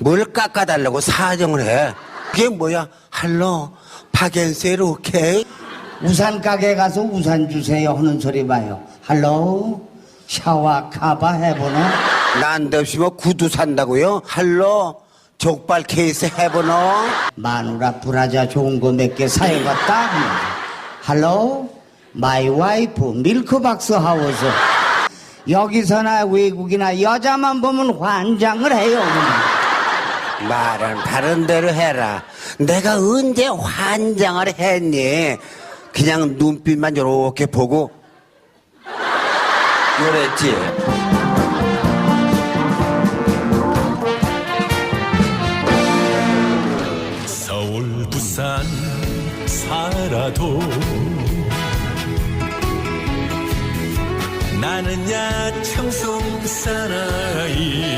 뭘 깎아달라고 사정을 해? 그게 뭐야? 할로 파겐세르 오케이? 우산 가게 가서 우산 주세요 하는 소리 봐요. 할로 샤워 카바 해보노? 난데없이 뭐 구두 산다고요? 할로 족발 케이스 해보노? 마누라 브라자 좋은 거 몇 개 사야겠다. 할로 마이 와이프 밀크박스 하우스. 여기서나 외국이나 여자만 보면 환장을 해요. 말은 다른 대로 해라. 내가 언제 환장을 했니? 그냥 눈빛만 이렇게 보고 그랬지. 서울 부산 살아도 나는 야 청송 사나이